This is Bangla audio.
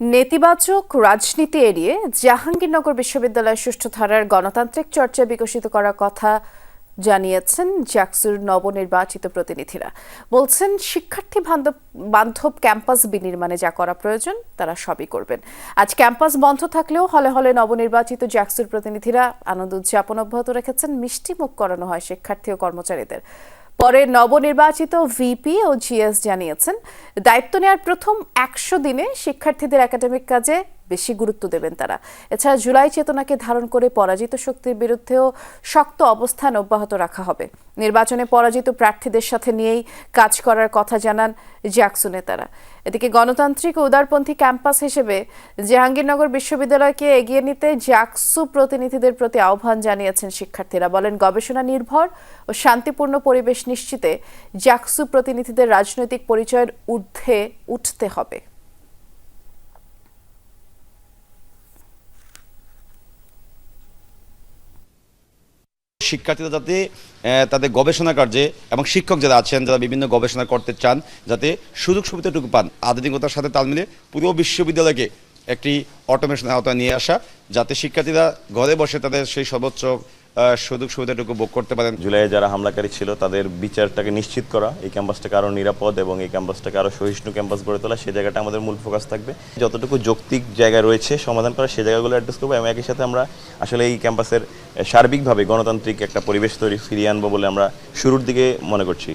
নেতিবাচক রাজনীতি এড়িয়ে জাহাঙ্গীরনগর বিশ্ববিদ্যালয়ের সুষ্ঠু ধারার গণতান্ত্রিক চর্চা বিকশিত করার কথা জানিয়েছেন জাকসুর নবনির্বাচিত প্রতিনিধিরা। বলছেন, শিক্ষার্থী বান্ধব বান্ধব ক্যাম্পাস বিনির্মাণে যা করা প্রয়োজন, তারা সবই করবেন। আজ ক্যাম্পাস বন্ধ থাকলেও হলে হলে নবনির্বাচিত জাকসুর প্রতিনিধিরা আনন্দ উদযাপন অব্যাহত রেখেছেন। মিষ্টি মুখ করানো হয় শিক্ষার্থী ও কর্মচারীদের। পরে নবনির্বাচিত ভিপি ও জিএস জানিয়েছেন। দায়িত্ব নেওয়ার প্রথম একশো দিনে শিক্ষার্থীদের একাডেমিক কাজে বেশি গুরুত্ব দেবেন তারা। এছাড়া জুলাই চেতনাকে ধারণ করে পরাজিত শক্তির বিরুদ্ধেও শক্ত অবস্থান অব্যাহত রাখা হবে। নির্বাচনে পরাজিত প্রার্থীদের সাথে নিয়েই কাজ করার কথা জানান জ্যাকসু নেতারা এদিকে গণতান্ত্রিক ও উদারপন্থী ক্যাম্পাস হিসেবে জাহাঙ্গীরনগর বিশ্ববিদ্যালয়কে এগিয়ে নিতে জাকসু প্রতিনিধিদের প্রতি আহ্বান জানিয়েছেন শিক্ষার্থীরা। বলেন, গবেষণা নির্ভর ও শান্তিপূর্ণ পরিবেশ নিশ্চিতে জাকসু প্রতিনিধিদের রাজনৈতিক পরিচয়ের ঊর্ধ্বে উঠতে হবে। শিক্ষার্থীরা যাতে তাদের গবেষণা কার্যে এবং শিক্ষক যারা আছেন, যারা বিভিন্ন গবেষণা করতে চান, যাতে সুযোগ সুবিধাটুকু পান, আধুনিকতার সাথে তাল মিলে পুরো বিশ্ববিদ্যালয়কে একটি অটোমেশনের আওতায় নিয়ে আসা, যাতে শিক্ষার্থীরা ঘরে বসে তাদের সেই সর্বোচ্চ সুযোগ সুবিধাটুকু ভোগ করতে পারেন। জুলাইয়ে যারা হামলাকারী ছিল, তাদের বিচারটাকে নিশ্চিত করা, এই ক্যাম্পাসটাকে আরও নিরাপদ এবং এই ক্যাম্পাসটাকে আরও সহিষ্ণু ক্যাম্পাস গড়ে তোলা সেই জায়গাটা আমাদের মূল ফোকাস থাকবে। যতটুকু যৌক্তিক জায়গা রয়েছে, সমাধান করা সেই জায়গাগুলো অ্যাড্রেস করব এবং একই সাথে আমরা আসলে এই ক্যাম্পাসের সার্বিকভাবে গণতান্ত্রিক একটা পরিবেশ তৈরি ফিরিয়ে আনব বলে আমরা শুরুর দিকে মনে করছি।